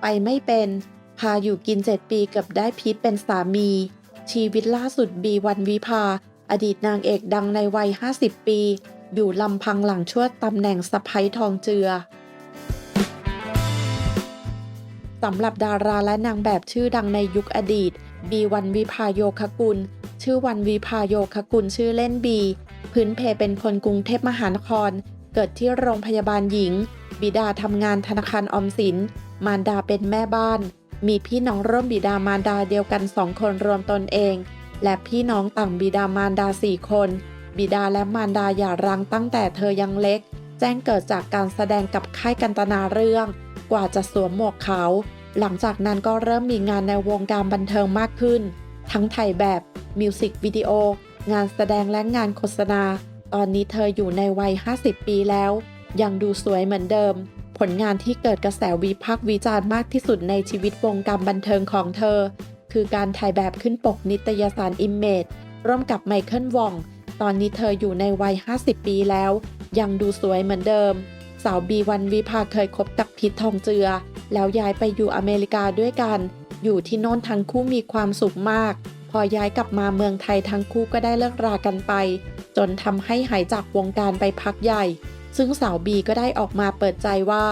ไปไม่เป็น พาอยู่กิน7ปีเกับได้พีทเป็นสามี ชีวิตล่าสุดบีวันวิภา อดีตนางเอกดังในวัย 50 ปี อยู่ลำพังหลังชวดตำแหน่งสะพ้ยทองเจือสำหรับดาราและนางแบบชื่อดังในยุคอดีต บีวันวิภาโยคกุล ชื่อวันวิภาโยคกุลชื่อเล่นบี พื้นเพเป็นคนกรุงเทพมหานคร เกิดที่โรงพยาบาลหญิง บิดาทำงานธนาคารออมสิน มารดาเป็นแม่บ้าน มีพี่น้องร่วมบิดามารดาเดียวกันสองคนรวมตนเอง และพี่น้องต่างบิดามารดาสี่คน บิดาและมารดาหย่าร้างตั้งแต่เธอยังเล็ก แจ้งเกิดจากการแสดงกับค่ายกันตนาเรื่อง กว่าจะสวมหมวกขาวหลังจากนั้นก็เริ่มมีงานในวงการบันเทิงมากขึ้น ทั้งถ่ายแบบ มิวสิกวิดีโอ งานแสดงและงานโฆษณา ตอนนี้เธออยู่ในวัย 50 ปีแล้ว ยังดูสวยเหมือนเดิม ผลงานที่เกิดกระแสวิพากษ์วิจารณ์มากที่สุดในชีวิตวงการบันเทิงของเธอ คือการถ่ายแบบขึ้นปกนิตยสารอิมเมจร่วมกับไมเคิลวอง ตอนนี้เธออยู่ในวัย 50 ปีแล้ว ยังดูสวยเหมือนเดิม สาวบีวันวิภาเคยคบกับพิษทองเจือ แล้วย้ายไปอยู่อเมริกาด้วยกัน อยู่ที่โน่นทั้งคู่มีความสุขมาก พอย้ายกลับมาเมืองไทยทั้งคู่ก็ได้เลิกรากันไป จนทำให้หายจากวงการไปพักใหญ่ ซึ่งสาวบีก็ได้ออกมาเปิดใจว่า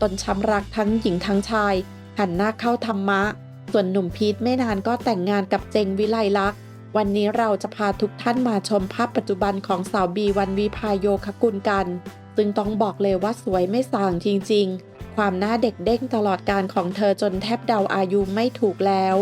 ตนช้ำรักทั้งหญิงทั้งชาย หันหน้าเข้าธรรมะ ส่วนหนุ่มพีทไม่นานก็แต่งงานกับเจงวิไลลักษณ์วันนี้เราจะพาทุกท่านมาชมภาพปัจจุบันของสาวบีวันวิพายโยคกุลกัน ซึ่งต้องบอกเลยว่าสวยไม่ส่างจริงๆ ความหน้าเด็กเด้งตลอดการของเธอจนแทบเดาอายุไม่ถูกแล้ว